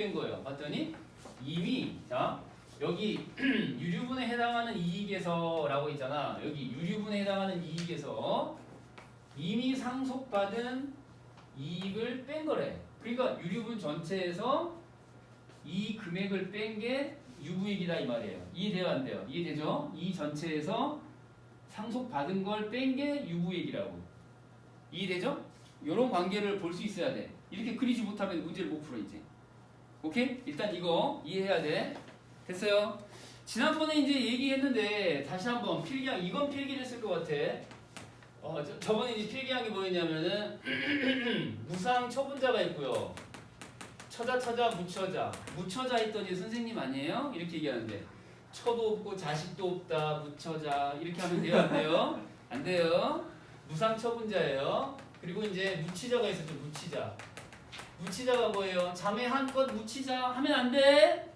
된 거예요. 봤더니 이미 자 여기 유류분에 해당하는 이익에서라고 있잖아. 여기 유류분에 해당하는 이익에서 이미 상속받은 이익을 뺀 거래. 그러니까 유류분 전체에서 이 금액을 뺀 게 유부익이다 이 말이에요. 이해돼요 안 돼요? 이해되죠? 이 전체에서 상속받은 걸 뺀 게 유부익이라고. 이해되죠? 이런 관계를 볼 수 있어야 돼. 이렇게 그리지 못하면 문제를 못 풀어 이제. 오케이? 일단 이거 이해해야 돼. 됐어요? 지난번에 이제 얘기했는데 다시 한번 필기한 이건 필기를 했을 것 같아. 어, 저, 저번에 이제 필기한 게 뭐였냐면은 무상 처분자가 있고요. 처자 처자 무처자 무처자 있더니 선생님 아니에요? 이렇게 얘기하는데 처도 없고 자식도 없다 무처자 이렇게 하면 돼요 안 돼요? 안 돼요. 무상 처분자예요. 그리고 이제 무치자가 있었죠 무치자. 무치자가 뭐예요? 자매 한껏 무치자 하면 안 돼.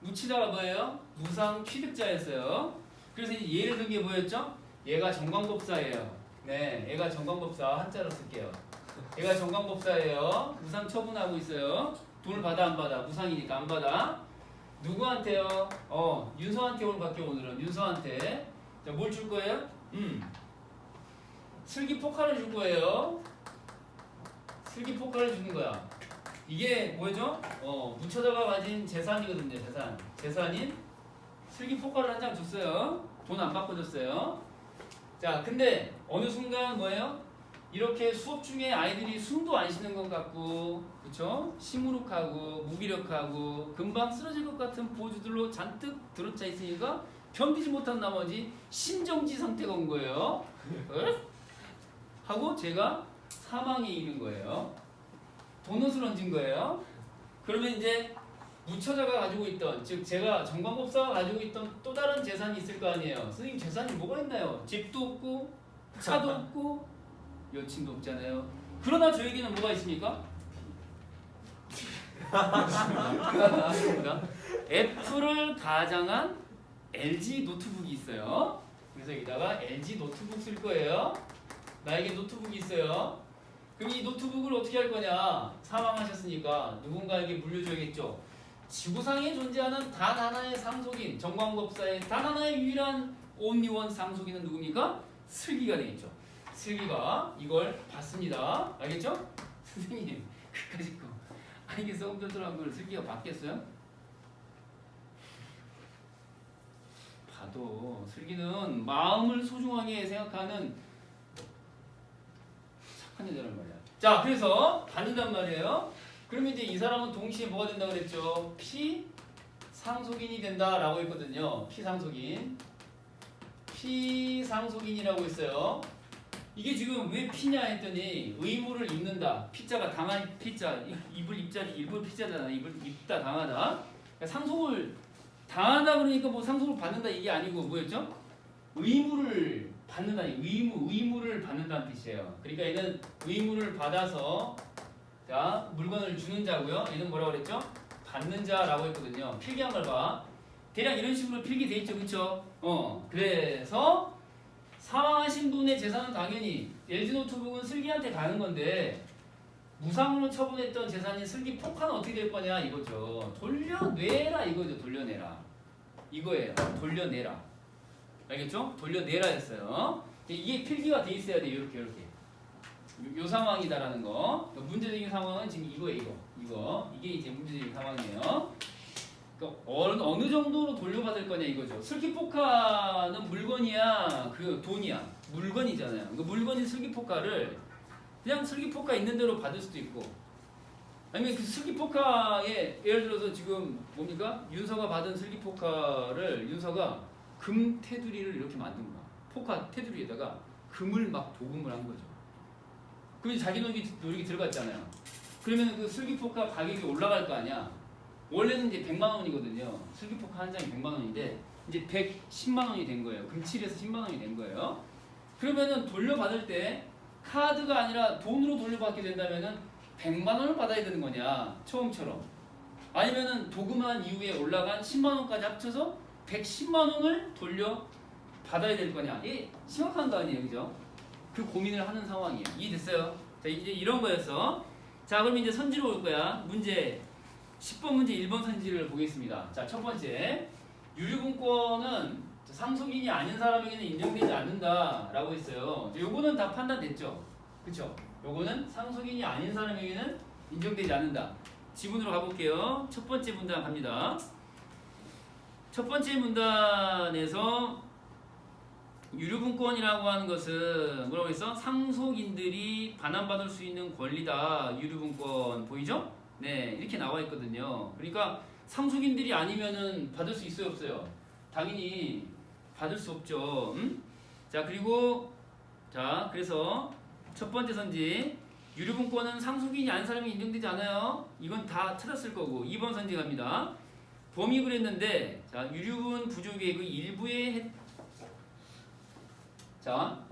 무치자가 뭐예요? 무상 취득자였어요. 그래서 이제 예를 든 게 뭐였죠? 얘가 정광법사예요. 네, 얘가 정광법사 한자로 쓸게요. 얘가 정광법사예요. 무상 처분하고 있어요. 돈을 받아 안 받아? 무상이니까 안 받아. 누구한테요? 어, 윤서한테 오늘 받게 오늘은 윤서한테. 자, 뭘 줄 거예요? 음. 슬기 포카를 줄 거예요. 슬기 포카를 주는 거야. 이게 뭐죠? 어, 무처자가 가진 재산이거든요. 재산. 재산인 슬기 포카를 한 장 줬어요. 돈 안 받고 줬어요. 자, 근데 어느 순간 뭐예요? 이렇게 수업 중에 아이들이 숨도 안 쉬는 것 같고, 그쵸? 시무룩하고, 무기력하고, 금방 쓰러질 것 같은 포즈들로 잔뜩 들어차 있으니까 견디지 못한 나머지 심정지 상태가 온 거예요. 에? 하고 제가 사망에 이른 거예요. 도넛을 얹은 거예요. 그러면 이제 무처자가 가지고 있던 즉 제가 정광법사가 가지고 있던 또 다른 재산이 있을 거 아니에요. 선생님 재산이 뭐가 있나요? 집도 없고 차도 없고 여친도 없잖아요. 그러나 저에게는 뭐가 있습니까? 애플을 가장한 LG 노트북이 있어요. 그래서 여기다가 LG 노트북 쓸 거예요. 나에게 노트북이 있어요. 그럼 이 노트북을 어떻게 할 거냐? 사망하셨으니까 누군가에게 물려줘야겠죠. 지구상에 존재하는 단 하나의 상속인 정광법사의 단 하나의 유일한 온리원 상속인은 누굽니까? 슬기가 되겠죠. 슬기가 이걸 받습니다. 알겠죠? 선생님 그까짓 거 알겠어? 홈플러스한 걸 슬기가 받겠어요? 봐도 슬기는 마음을 소중하게 생각하는 착 한 여자란 말이야. 자, 그래서 받는단 말이에요. 그러면 이제 이 사람은 동시에 뭐가 된다 그랬죠? 피 상속인이 된다라고 했거든요. 피 상속인. 피 상속인이라고 했어요. 이게 지금 왜 피냐 했더니 의무를 입는다. 피자가 당한 피자. 이- 입을 입자리 입을 피자잖아. 입을 입다 당하다. 그러니까 상속을 당하다 그러니까 뭐 상속을 받는다 이게 아니고 뭐였죠? 의무를 받는다. 의무 의무를 받는다는 뜻이에요. 그러니까 얘는 의무를 받아서 자 물건을 주는 자고요. 얘는 뭐라고 그랬죠? 받는 자라고 했거든요. 필기한 걸 봐. 대략 이런 식으로 필기돼 있죠, 그렇죠? 어 그래서 사망하신 분의 재산은 당연히 LG 노트북은 슬기한테 가는 건데 무상으로 처분했던 재산인 슬기 포카는 어떻게 될 거냐 이거죠. 돌려내라 이거죠. 돌려내라. 이거예요. 돌려내라. 알겠죠? 돌려내라 했어요. 이게 필기가 돼 있어야 돼. 이렇게 이렇게. 요, 요 상황이다라는 거. 그러니까 문제적인 상황은 지금 이거예요. 이거. 이거. 이게 이제 문제적인 상황이에요. 그러니까 어느, 정도로 돌려받을 거냐 이거죠. 슬기포카는 물건이야, 그 돈이야. 물건이잖아요. 그 물건인 슬기포카를 그냥 슬기포카 있는 대로 받을 수도 있고 아니면 그 슬기포카에 예를 들어서 지금 뭡니까? 윤서가 받은 슬기포카를 윤서가 금 테두리를 이렇게 만든 거야. 포카 테두리에다가 금을 막 도금을 한 거죠. 그럼 자기 노력이, 노력이 들어갔잖아요. 그러면 그 슬기포카 가격이 올라갈 거 아니야. 원래는 이제 100만 원이거든요. 슬기포카 한 장이 100만 원인데 이제 110만 원이 된 거예요. 금칠에서 10만 원이 된 거예요. 그러면은 돌려받을 때 카드가 아니라 돈으로 돌려받게 된다면은 100만 원을 받아야 되는 거냐 처음처럼 아니면은 도금한 이후에 올라간 10만 원까지 합쳐서 110만 원을 돌려 받아야 될 거냐 이게 심각한 거 아니에요 그죠 그 고민을 하는 상황이에요 이해됐어요 자 이제 이런 거였어 자 그럼 이제 선지로 올 거야 문제 10번 문제 1번 선지를 보겠습니다. 자, 첫 번째. 유류분권은 상속인이 아닌 사람에게는 인정되지 않는다라고 했어요. 요거는 다 판단됐죠. 그쵸? 요거는 상속인이 아닌 사람에게는 인정되지 않는다. 지문으로 가볼게요. 첫 번째 문단 갑니다. 첫 번째 문단에서 유류분권이라고 하는 것은 뭐라고 했어? 상속인들이 반환받을 수 있는 권리다. 유류분권 보이죠? 네, 이렇게 나와 있거든요. 그러니까 상속인들이 아니면은 받을 수 있어요, 없어요? 당연히 받을 수 없죠. 음? 자, 그리고 자, 그래서 첫 번째 선지 유류분권은 상속인이 아닌 사람이 인정되지 않아요. 이건 다 찾았을 거고 2번 선지 갑니다. 범위 그랬는데 자, 유류분 그 일부의 해- 자,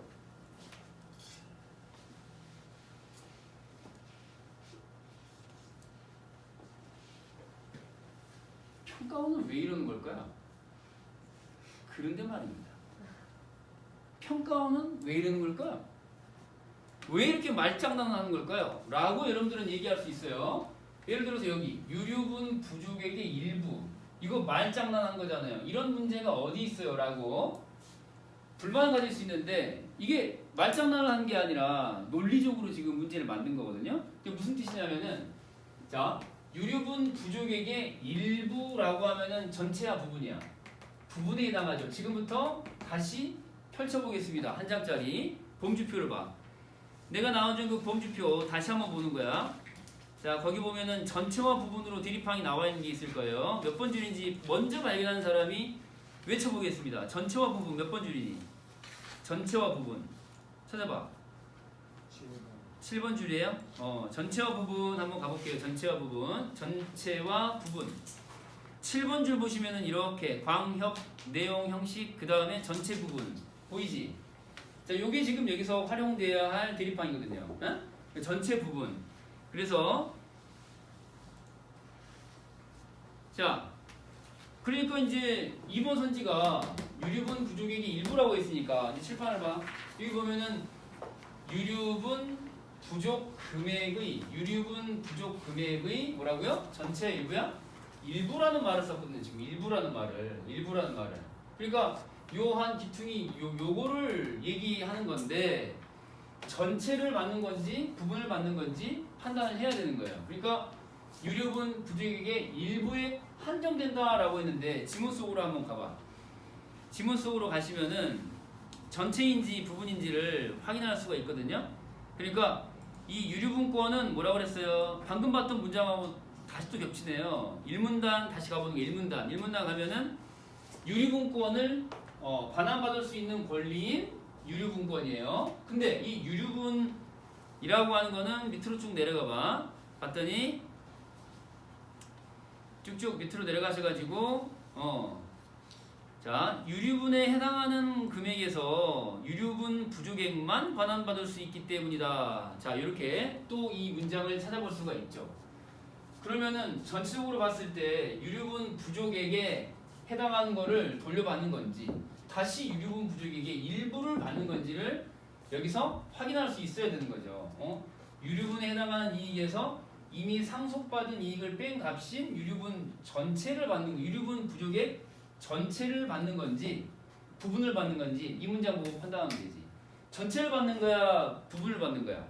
평가원은 왜 이러는 걸까요? 그런데 말입니다. 평가원은 왜 이러는 걸까요? 왜 이렇게 말장난을 하는 걸까요? 라고 여러분들은 얘기할 수 있어요. 예를 들어서 여기 유류분 부족액의 일부 이거 말장난한 거잖아요. 이런 문제가 어디 있어요? 라고 불만을 가질 수 있는데 이게 말장난을 한 게 아니라 논리적으로 지금 문제를 만든 거거든요. 이게 무슨 뜻이냐면은 자 유류분 부족액의 일부라고 하면은 전체야 부분이야. 부분에 해당하죠. 지금부터 다시 펼쳐보겠습니다. 한 장짜리 범주표를 봐. 내가 나와준 그 범주표 다시 한번 보는 거야. 자 거기 보면은 전체와 부분으로 드립항이 나와 있는 게 있을 거예요. 몇 번 줄인지 먼저 발견하는 사람이 외쳐보겠습니다. 전체와 부분 몇 번 줄이니? 전체와 부분 찾아봐. 7번 줄이에요? 어, 전체와 부분 한번 가볼게요. 전체와 부분. 전체와 부분. 7번 줄 보시면은 이렇게 광협, 내용, 형식, 그 다음에 전체 부분. 보이지? 자, 요게 지금 여기서 활용돼야 할 대립항이거든요. 어? 전체 부분. 그래서 자, 그러니까 이제 2번 선지가 유류분 부족액이 일부라고 했으니까 이제 칠판을 봐. 여기 보면은 유류분 부족 금액의 유류분 부족 금액의 뭐라고요? 전체 일부야? 일부라는 말을 썼거든요. 지금 일부라는 말을 일부라는 말을. 그러니까 요한 기퉁이 요 요거를 얘기하는 건데 전체를 맞는 건지 부분을 맞는 건지 판단을 해야 되는 거예요. 그러니까 유료분 부족액의 일부에 한정된다라고 했는데 지문 속으로 한번 가봐. 지문 속으로 가시면은 전체인지 부분인지를 확인할 수가 있거든요. 그러니까 이 유류분권은 뭐라고 그랬어요? 방금 봤던 문장하고 다시 또 겹치네요. 1문단 다시 가보는 게 1문단. 1문단 가면은 유류분권을 어, 반환받을 수 있는 권리인 유류분권이에요. 근데 이 유류분이라고 하는 거는 밑으로 쭉 내려가 봐. 봤더니 쭉쭉 밑으로 내려가셔가지고 어. 자, 유류분에 해당하는 금액에서 유류분 부족액만 반환받을 수 있기 때문이다. 자, 이렇게 또 이 문장을 찾아볼 수가 있죠. 그러면은 전체적으로 봤을 때 유류분 부족액에 해당하는 거를 돌려받는 건지 다시 유류분 부족액의 일부를 받는 건지를 여기서 확인할 수 있어야 되는 거죠. 어? 유류분에 해당하는 이익에서 이미 상속받은 이익을 뺀 값인 유류분 전체를 받는 거, 유류분 부족액 전체를 받는 건지 부분을 받는 건지 이 문장 보고 판단하면 되지. 전체를 받는 거야, 부분을 받는 거야.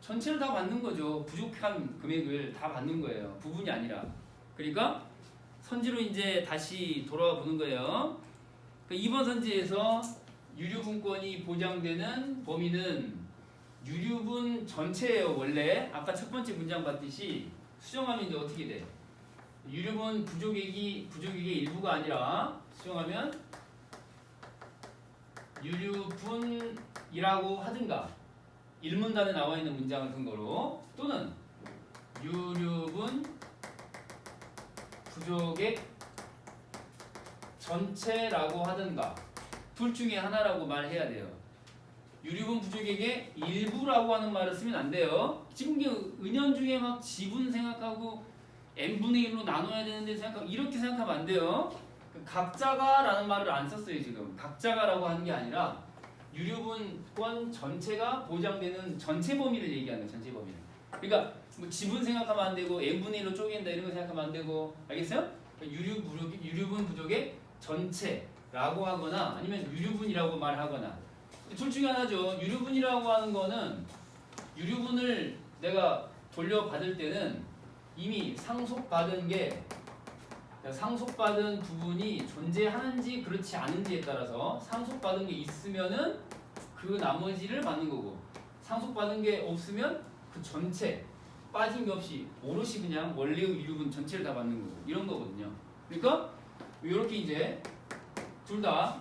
전체를 다 받는 거죠. 부족한 금액을 다 받는 거예요. 부분이 아니라. 그러니까 선지로 이제 다시 돌아와 보는 거예요. 그 2번 선지에서 유류분권이 보장되는 범위는 유류분 전체예요. 원래 아까 첫 번째 문장 봤듯이 수정하면 이제 어떻게 돼? 유류분 부족액이 부족액의 일부가 아니라 수정하면 유류분이라고 하든가 일문단에 나와 있는 문장을 근거로 또는 유류분 부족액 전체라고 하든가 둘 중에 하나라고 말해야 돼요. 유류분 부족액의 일부라고 하는 말을 쓰면 안 돼요. 지금 이게 은연중에 막 지분 생각하고 n분의 1로 나눠야 되는데 생각 이렇게 생각하면 안 돼요. 그 각자가라는 말을 안 썼어요 지금. 각자가라고 하는 게 아니라 유류분권 전체가 보장되는 전체 범위를 얘기하는 거예요. 전체 범위를. 그러니까 뭐 지분 생각하면 안 되고 n분의 1로 쪼갠다 이런 거 생각하면 안 되고 알겠어요? 그러니까 유류 부족 유류분 부족의 전체라고 하거나 아니면 유류분이라고 말하거나 둘 중에 하나죠. 유류분이라고 하는 거는 유류분을 내가 돌려받을 때는 이미 상속받은 게 상속받은 부분이 존재하는지 그렇지 않은지에 따라서 상속받은 게 있으면은 그 나머지를 받는 거고 상속받은 게 없으면 그 전체 빠진 게 없이 오롯이 그냥 원래의 유류분 전체를 다 받는 거고 이런 거거든요. 그러니까 이렇게 이제 둘 다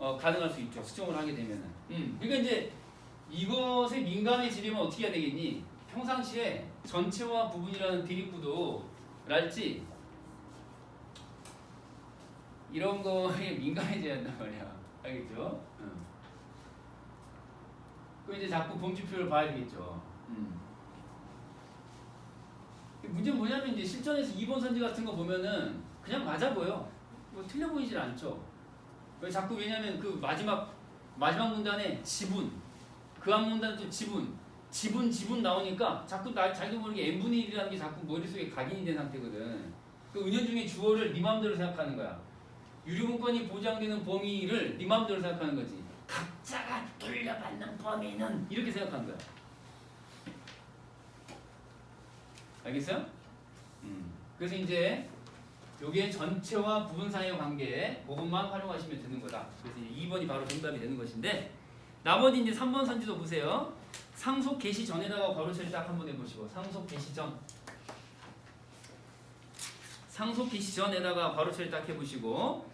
어, 가능할 수 있죠. 수정을 하게 되면은. 음. 그러니까 이제 이것에 민감해지려면 어떻게 해야 되겠니? 평상시에 전체와 부분이라는 대립구도랄지 이런 거에 민감해져야 한단 말이야. 알겠죠? 응. 그 이제 자꾸 범주표를 봐야 되겠죠. 음. 문제는 뭐냐면 이제 실전에서 2번 선지 같은 거 보면은 그냥 맞아 보여. 뭐 틀려 보이질 않죠. 왜 자꾸 왜냐면 그 마지막 마지막 문단에 지분 그 앞 문단에 또 지분 지분 지분 나오니까 자꾸 나 자기도 모르게 n분의 1이라는 게 자꾸 머릿속에 각인이 된 상태거든. 그 은연중에 주어를 네 마음대로 생각하는 거야. 유료문건이 보장되는 범위를 네 마음대로 생각하는 거지. 각자가 돌려받는 범위는 이렇게 생각하는 거야. 알겠어요? 음. 그래서 이제 요게 전체와 부분 사이의 관계 그것만 활용하시면 되는 거다. 그래서 이제 2번이 바로 정답이 되는 것인데 나머지 이제 3번 선지도 보세요. 상속 개시 전에다가 괄호 처리 딱 한번 해보시고 상속 개시 전 상속 개시 전에다가 괄호 처리 딱 해보시고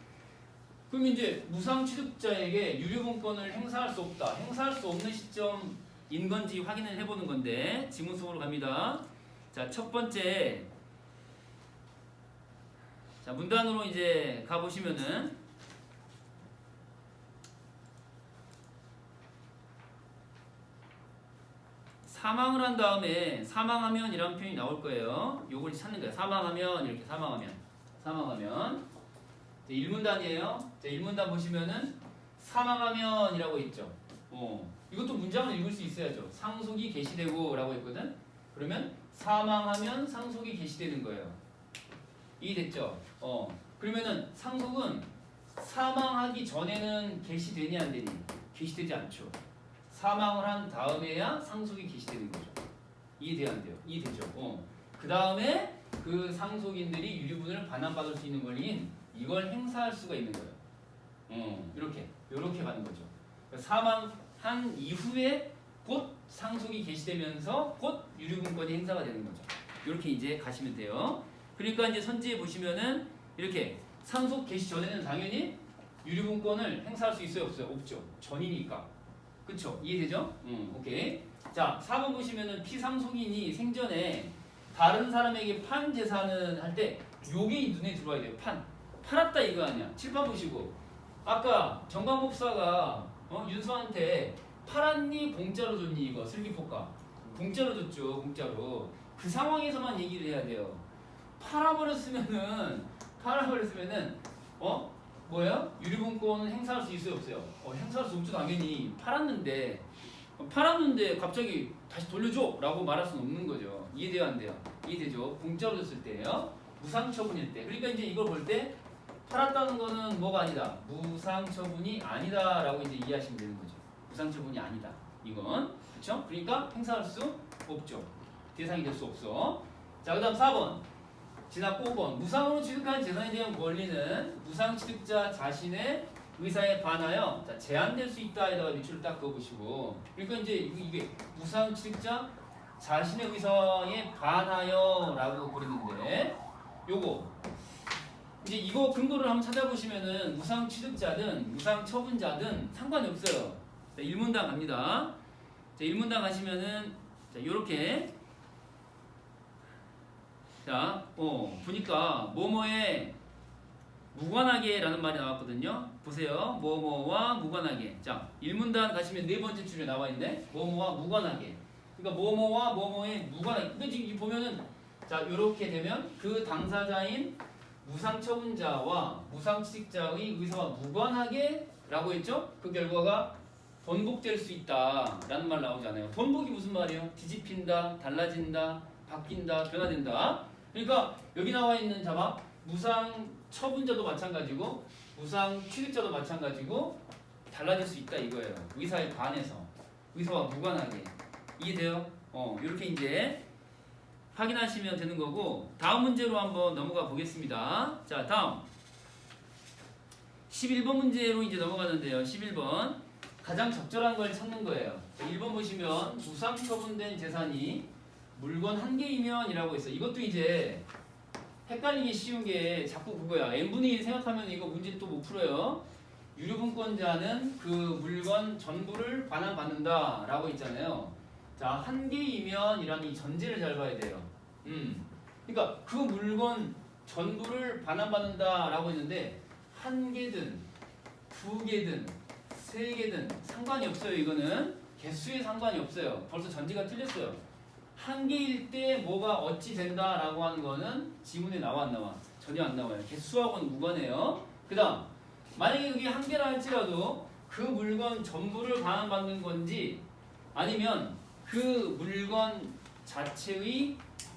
그럼 이제 무상 취득자에게 유료분권을 행사할 수 없다. 행사할 수 없는 시점인 건지 확인을 해보는 건데 지문 속으로 갑니다. 자, 첫 번째 자, 문단으로 이제 가 보시면은 사망을 한 다음에 사망하면 이라는 표현이 나올 거예요. 요걸 찾는 거예요. 사망하면 이렇게 사망하면 사망하면 자, 1문단이에요. 자, 1문단 보시면은 사망하면이라고 있죠. 어. 이것도 문장을 읽을 수 있어야죠. 상속이 개시되고라고 했거든. 그러면 사망하면 상속이 개시되는 거예요. 이해됐죠? 어. 그러면은 상속은 사망하기 전에는 개시되니 안 되니? 개시되지 않죠. 사망을 한 다음에야 상속이 개시되는 거죠. 이해돼야 안 돼요? 이해되죠? 어. 그 다음에 그 상속인들이 유류분을 반환받을 수 있는 권리인 이걸 행사할 수가 있는 거예요. 어, 이렇게 이렇게 가는 거죠. 그러니까 사망한 이후에 곧 상속이 개시되면서 곧 유류분권이 행사가 되는 거죠. 이렇게 이제 가시면 돼요. 그러니까 이제 선지에 보시면은 이렇게 상속 개시 전에는 당연히 유류분권을 행사할 수 있어요, 없어요? 없죠. 전이니까. 그쵸? 이해되죠? 음, 오케이. 자, 4번 보시면은 피상속인이 생전에 다른 사람에게 판 재산을 할때 요게 눈에 들어와야 돼요. 판. 팔았다 이거 아니야. 칠판 보시고 아까 정광법사가 어? 윤수한테 팔았니 공짜로 줬니 이거 슬기포카 공짜로 줬죠 공짜로 그 상황에서만 얘기를 해야 돼요 팔아버렸으면은 팔아버렸으면은 어? 뭐야 유류분권은 행사할 수 있어요 없어요? 어 행사할 수 없죠 당연히. 팔았는데 어, 팔았는데 갑자기 다시 돌려줘라고 말할 수는 없는 거죠. 이해돼요 안 돼요? 이해되죠? 공짜로 줬을 때예요. 무상처분일 때. 그러니까 이제 이걸 볼 때 팔았다는 거는 뭐가 아니다? 무상처분이 아니다라고 이제 이해하시면 되는 거죠. 무상처분이 아니다. 이건. 그렇죠 그러니까 행사할 수 없죠. 대상이 될 수 없어. 자 그 다음 4번 지났고 5번 무상으로 취득한 재산에 대한 권리는 무상 취득자 자신의 의사에 반하여 자, 제한될 수 있다에다가 밑줄을 딱 그어보시고 그러니까 이제 이게 무상 취득자 자신의 의사에 반하여라고 그랬는데 요거 이제 이거 근거를 한번 찾아보시면은 무상 취득자든 무상 처분자든 상관이 없어요. 자, 1문단 갑니다. 자, 1문단 가시면은 자, 요렇게 자, 어, 보니까 뭐뭐에 무관하게라는 말이 나왔거든요. 보세요. 뭐뭐와 무관하게. 자, 1문단 가시면 네 번째 줄에 나와 있네. 뭐뭐와 무관하게. 그러니까 뭐뭐와 뭐뭐에 무관하게. 근데 지금 보면은 자, 요렇게 되면 그 당사자인 무상처분자와 무상취득자의 의사와 무관하게 라고 했죠? 그 결과가 번복될 수 있다라는 말 나오잖아요. 번복이 무슨 말이에요? 뒤집힌다, 달라진다, 바뀐다, 변화된다. 그러니까 여기 나와 있는 자막 무상 처분자도 마찬가지고 무상 취득자도 마찬가지고 달라질 수 있다 이거예요. 의사에 반해서 의사와 무관하게 이해돼요? 어 이렇게 이제 확인하시면 되는 거고 다음 문제로 한번 넘어가 보겠습니다. 자 다음 11번 문제로 이제 넘어가는데요. 11번 가장 적절한 걸 찾는 거예요. 1번 보시면 무상 처분된 재산이 물건 한 개이면 이라고 있어. 이것도 이제 헷갈리기 쉬운 게 자꾸 그거야. n분의 1 생각하면 이거 문제 또 못 풀어요. 유류분권자는 그 물건 전부를 반환받는다 라고 있잖아요. 자, 한 개이면 이라는 이 전제를 잘 봐야 돼요. 음. 그러니까 그 물건 전부를 반환받는다 라고 했는데 한 개든 두 개든 세 개든 상관이 없어요. 이거는 개수에 상관이 없어요. 벌써 전제가 틀렸어요. 한 개일 때 뭐가 어찌 된다라고 하는 거는 지문에 나와 안 나와? 전혀 안 나와요. 개수하고는 무관해요. 그다음 만약에 그게 한 개라 할지라도 그 물건 전부를 반환받는 건지 아니면 그 물건 자체의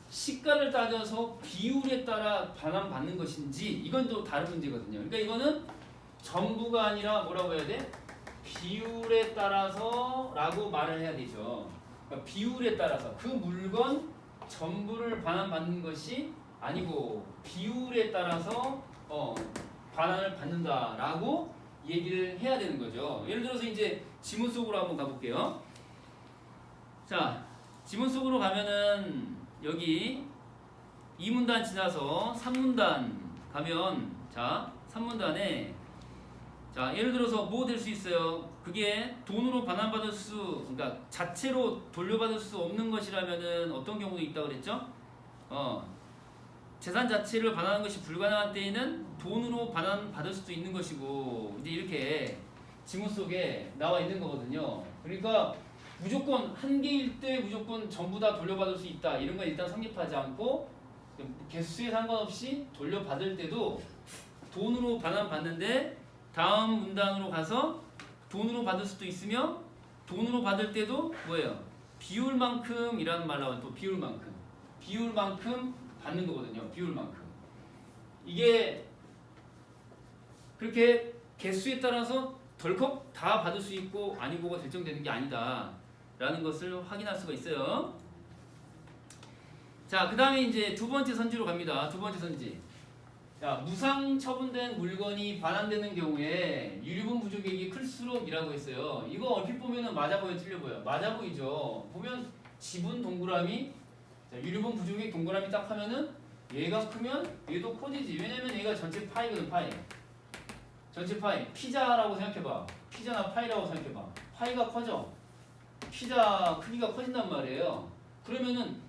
시가를 따져서 비율에 따라 반환받는 것인지 이건 또 다른 문제거든요. 그러니까 이거는 전부가 아니라 뭐라고 해야 돼? 비율에 따라서라고 말을 해야 되죠. 그러니까 비율에 따라서 그 물건 전부를 반환받는 것이 아니고 비율에 따라서 어, 반환을 받는다라고 얘기를 해야 되는 거죠. 예를 들어서 이제 지문 속으로 한번 가볼게요. 자, 지문 속으로 가면은 여기 2문단 지나서 3문단 가면 자, 3문단에 자, 예를 들어서 뭐 될 수 있어요? 그게 돈으로 반환받을 수, 그러니까 자체로 돌려받을 수 없는 것이라면은 어떤 경우도 있다 그랬죠? 어, 재산 자체를 반환하는 것이 불가능한 때에는 돈으로 반환받을 수도 있는 것이고, 이제 이렇게 지문 속에 나와 있는 거거든요. 그러니까 무조건 한 개일 때 무조건 전부 다 돌려받을 수 있다. 이런 건 일단 성립하지 않고 개수에 상관없이 돌려받을 때도 돈으로 반환받는데 다음 문단으로 가서 돈으로 받을 수도 있으며 돈으로 받을 때도 뭐예요? 비율만큼이라는 말 나와요. 또 비율만큼. 비율만큼 받는 거거든요. 비율만큼. 이게 그렇게 개수에 따라서 덜컥 다 받을 수 있고 아니고가 결정되는 게 아니다. 라는 것을 확인할 수가 있어요. 자, 그 다음에 이제 두 번째 선지로 갑니다. 두 번째 선지. 자, 무상 처분된 물건이 반환되는 경우에 유류분 부족액이 클수록이라고 했어요. 이거 얼핏 보면은 맞아 보여 틀려 보여. 맞아 보이죠. 보면 지분 동그라미 자, 유류분 부족액 동그라미 딱 하면은 얘가 크면 얘도 커지지. 왜냐면 얘가 전체 파이거든 파이. 전체 파이. 피자라고 생각해봐. 피자나 파이라고 생각해봐. 파이가 커져. 피자 크기가 커진단 말이에요. 그러면은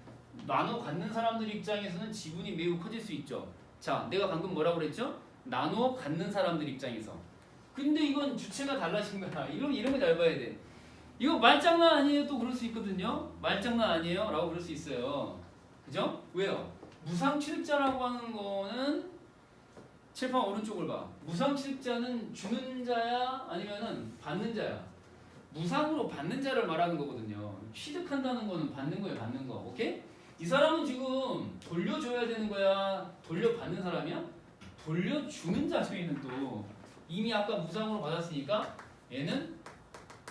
나눠 갖는 사람들 입장에서는 지분이 매우 커질 수 있죠. 자, 내가 방금 뭐라고 그랬죠? 나눠 갖는 사람들 입장에서. 근데 이건 주체가 달라진 거야. 이런 이런 거 잘 봐야 돼. 이거 말장난 아니에요? 또 그럴 수 있거든요. 말장난 아니에요? 라고 그럴 수 있어요. 그죠? 왜요? 무상 취득자라고 하는 거는 칠판 오른쪽을 봐. 무상 취득자는 주는 자야 아니면은 받는 자야? 무상으로 받는 자를 말하는 거거든요. 취득한다는 거는 받는 거예요, 받는 거. 오케이? 이 사람은 지금 돌려줘야 되는 거야? 돌려받는 사람이야? 돌려주는 얘는 또. 이미 아까 무상으로 받았으니까 얘는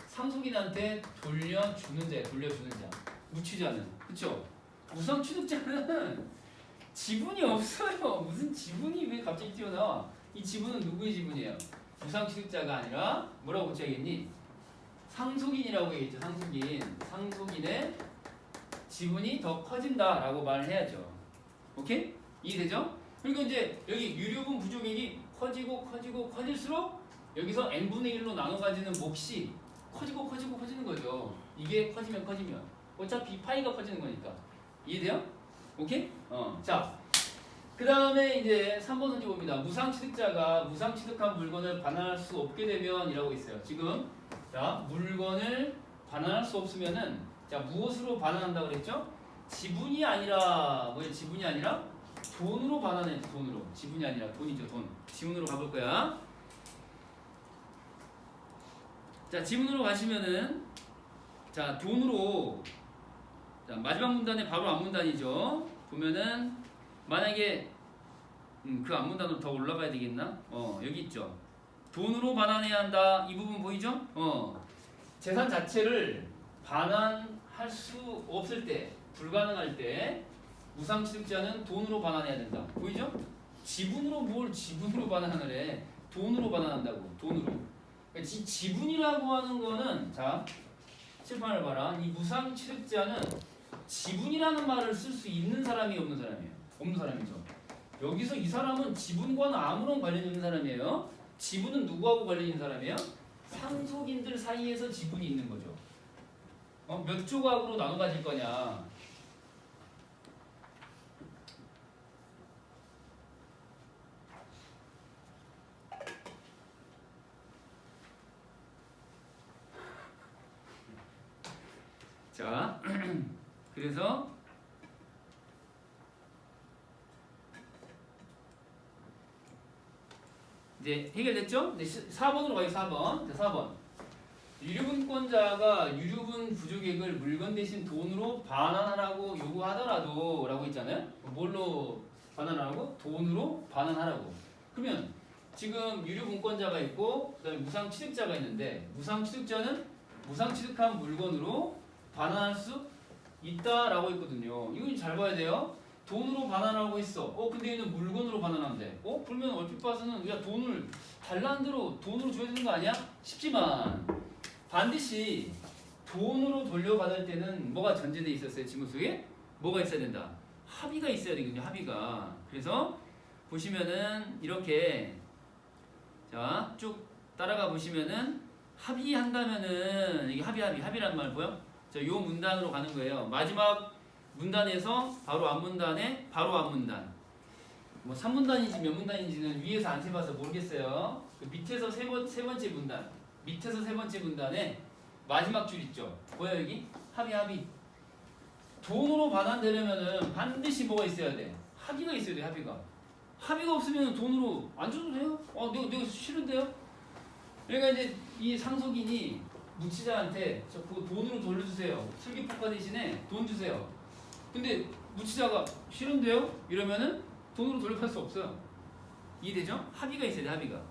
상속인한테 돌려주는 자야, 돌려주는 자. 무취자는. 그쵸? 무상 취득자는 지분이 없어요. 무슨 지분이 왜 갑자기 튀어나와? 이 지분은 누구의 지분이에요? 무상 취득자가 아니라 뭐라고 고쳐야겠니? 상속인이라고 얘기했죠. 상속인. 상속인의 지분이 더 커진다라고 말을 해야죠. 오케이? 이해되죠? 그리고 이제 여기 유류분 부족액이 커지고 커지고 커질수록 여기서 n분의 1로 나눠 가지는 몫이 커지고 커지고 커지는 거죠. 이게 커지면 커지면 어차피 파이가 커지는 거니까. 이해돼요? 오케이? 어. 자. 그 다음에 이제 3번 선지 봅니다. 무상 취득자가 무상 취득한 물건을 반환할 수 없게 되면 이라고 있어요. 지금 자, 물건을 반환할 수 없으면은 자, 무엇으로 반환한다 그랬죠? 지분이 아니라 뭐예요? 지분이 아니라 돈으로 반환해. 돈으로. 지분이 아니라 돈이죠, 돈. 지분으로 가볼 거야. 자, 지분으로 가시면은 자, 돈으로 자, 마지막 문단에 바로 앞문단이죠. 보면은 만약에 음, 그 앞문단으로 더 올라가야 되겠나? 어 여기 있죠. 돈으로 반환해야 한다. 이 부분 보이죠? 어 재산 자체를 반환 할 수 없을 때, 불가능할 때 무상 취득자는 돈으로 반환해야 된다. 보이죠? 지분으로 뭘 지분으로 반환을 해? 돈으로 반환한다고. 돈으로. 그러니까 지, 지분이라고 하는 거는 자 칠판을 봐라. 이 무상 취득자는 지분이라는 말을 쓸 수 있는 사람이 없는 사람이에요. 없는 사람이죠. 여기서 이 사람은 지분과는 아무런 관련이 없는 사람이에요. 지분은 누구하고 관련 있는 사람이에요? 상속인들 사이에서 지분이 있는 거죠. 어, 몇 조각으로 나눠 가질 거냐? 자, 그래서 이제 해결됐죠? 네, 4번으로 가요, 4번. 자, 4번. 유류분권자가 유류분 부족액을 물건 대신 돈으로 반환하라고 요구하더라도 라고 있잖아요. 뭘로 반환하라고? 돈으로 반환하라고. 그러면 지금 유류분권자가 있고 그다음에 무상취득자가 있는데 무상취득자는 무상취득한 물건으로 반환할 수 있다라고 했거든요. 이건 잘 봐야 돼요. 돈으로 반환하고 있어. 어, 근데 얘는 물건으로 반환한대. 어, 그러면 얼핏 봐서는 야 돈을 달란 대로 돈으로 줘야 되는 거 아니야? 싶지만 반드시 돈으로 돌려받을 때는 뭐가 전제돼 있었어요? 지문 속에 뭐가 있어야 된다. 합의가 있어야 되거든요. 합의가. 그래서 보시면은 이렇게 자 쭉 따라가 보시면은 합의한다면은 이게 합의 합의 합의란 말 보여? 자, 요 문단으로 가는 거예요. 마지막 문단에서 바로 앞 문단에 바로 앞 문단. 뭐 3문단인지 몇 문단인지는 위에서 안 세봐서 모르겠어요. 그 밑에서 세, 번, 세 번째 문단. 밑에서 세 번째 문단에 마지막 줄 있죠. 보여 여기? 합의 합의. 돈으로 반환되려면은 반드시 뭐가 있어야 돼? 합의가 있어야 돼, 합의가. 합의가 없으면 돈으로 안 줘도 돼요? 어, 내가, 내가 싫은데요? 그러니까 이제 이 상속인이 무치자한테 저 그거 돈으로 돌려주세요. 슬기포카 대신에 돈 주세요. 근데 무치자가 싫은데요? 이러면은 돈으로 돌려받을 수 없어요. 이해되죠? 합의가 있어야 돼, 합의가.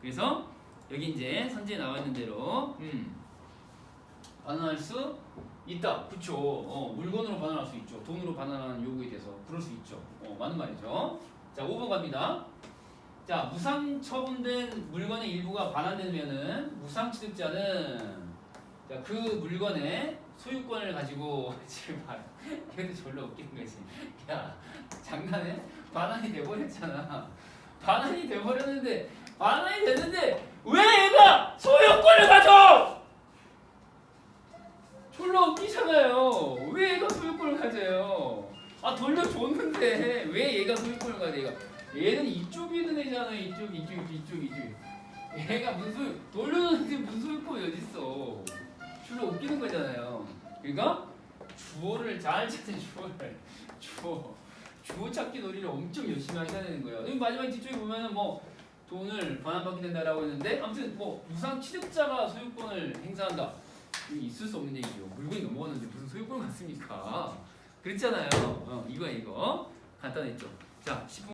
그래서 여기 이제 선지에 나와 있는 대로 음, 반환할 수 있다. 그쵸. 어, 물건으로 반환할 수 있죠. 돈으로 반환하는 요구에 대해서 그럴 수 있죠. 어, 맞는 말이죠. 자, 5번 갑니다. 자, 무상 처분된 물건의 일부가 반환되면은 무상 취득자는 자, 그 물건의 소유권을 가지고 지금 봐. 이것도 졸라 웃기는 거지. 야, 장난해? 반환이 돼버렸잖아. 반환이 돼버렸는데 반환이 됐는데 왜 얘가 소유권을 가져? 졸라 웃기잖아요. 왜 얘가 소유권을 가져요? 아 돌려줬는데 왜 얘가 소유권을 가져? 얘가 얘는 이쪽에 있는 애잖아. 이쪽, 이쪽, 이쪽, 이쪽. 얘가 무슨 소유, 돌려줬는데 무슨 소유권이 어딨어? 졸라 웃기는 거잖아요. 그러니까 주어를 잘 찾아 주어를 주어 주어 찾기 놀이를 엄청 열심히 하셔야 되는 거예요. 마지막 뒤쪽에 보면은 뭐 돈을 반환받게 된다라고 했는데 아무튼 뭐 무상 취득자가 소유권을 행사한다. 있을 수 없는 얘기죠. 물건이 넘어갔는데 무슨 소유권을 갖습니까? 그랬잖아요. 어, 이거 이거 간단했죠. 자, 10분.